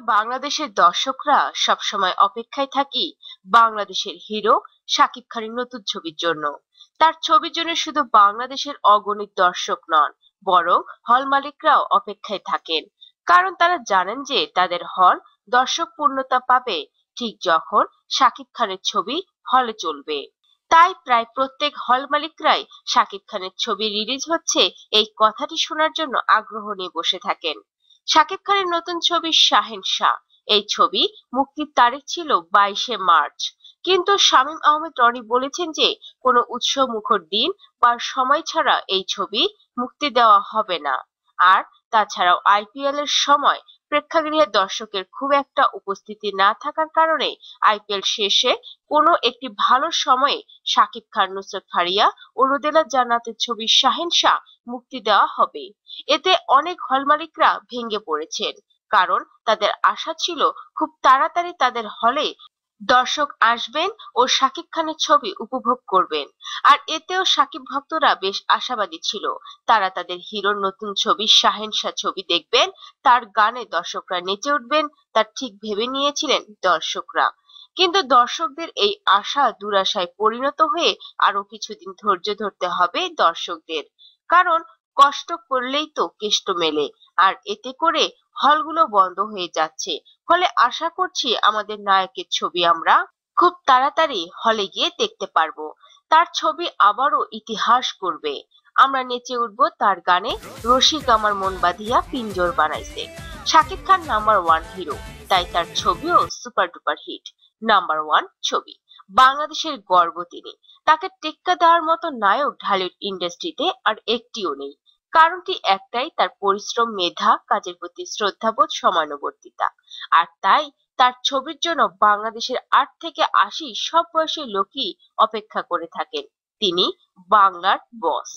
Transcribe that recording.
বাংলাদেশের দর্শকরা সবসময় অপেক্ষায় থাকি বাংলাদেশের হিরো শাকিব খানের নতুন ছবির জন্য। তার ছবির জন্য শুধু বাংলাদেশের অগণিত দর্শক নন, বরং হল মালিকরাও অপেক্ষায় থাকেন। কারণ তারা জানেন যে তাদের হল দর্শক পূর্ণতা পাবে ঠিক যখন শাকিব খানের ছবি হলে চলবে। তাই প্রায় প্রত্যেক হল মালিকরাই শাকিব খানের ছবি রিলিজ হচ্ছে এই কথাটি শোনার জন্য আগ্রহ নিয়ে বসে থাকেন। শাকিব খানের নতুন ছবি শাহেনশা এই ছবি মুক্তির তারিখ ছিল বাইশে মার্চ। কিন্তু শামীম আহমেদ রনি বলেছেন যে, কোনো উৎসব মুখর দিন বা সময় ছাড়া এই ছবি মুক্তি দেওয়া হবে না। আর তাছাড়াও আইপিএল এর সময় প্রেক্ষাগৃহে দর্শকের খুব একটা উপস্থিতি না থাকার কারণে আইপিএল শেষে কোনো একটি ভালো সময়ে শাকিব খান, নুসরত ফারিয়া ও রোদেলা জান্নাতের ছবি শাহিন শাহ মুক্তি দেওয়া হবে। এতে অনেক হল মালিকরা ভেঙে পড়েছেন। কারণ তাদের আশা ছিল খুব তাড়াতাড়ি তাদের হলে দর্শক আসবেন ও শাকিব খানের ছবি উপভোগ করবেন। আর এতেও শাকিব ভক্তরা বেশ আশাবাদী ছিল। তারা তাদের হিরোর নতুন ছবি শাহেনশাহ ছবি দেখবেন, তার গানে দর্শকরা নেচে উঠবেন, তার ঠিক ভেবে নিয়েছিলেন দর্শকরা। কিন্তু দর্শকদের এই আশা দুরাশায় পরিণত হয়ে আরও কিছুদিন ধৈর্য ধরতে হবে দর্শকদের। কারণ কষ্ট করলেই তো কেষ্ট মেলে। আর এতে করে হলগুলো বন্ধ হয়ে যাচ্ছে। ফলে আশা করছি আমাদের নায়কের ছবি আমরা খুব তাড়াতাড়ি হলে গিয়ে দেখতে পারব। তার ছবি আবারও ইতিহাস করবে। আমরা নেচে উঠবো তার গানে রসিক আমার মন বাঁধিয়া পিঞ্জর বানাইছে। Shakib Khan number one hero তাই তার ছবিও super duper hit number one ছবি, বাংলাদেশের গর্ব তিনি। তাকে টেক্কা দেওয়ার মতো নায়ক ঢালিউড ইন্ডাস্ট্রিতে আর একটিও নেই। কারণটি একটাই তার পরিশ্রম, মেধা, কাজের প্রতি শ্রদ্ধাবোধ, সমানুবর্তিতা। আর তাই তার ছবির জন্য বাংলাদেশের আট থেকে আশি সব বয়সী লোকই অপেক্ষা করে থাকেন। তিনি বাংলার বস।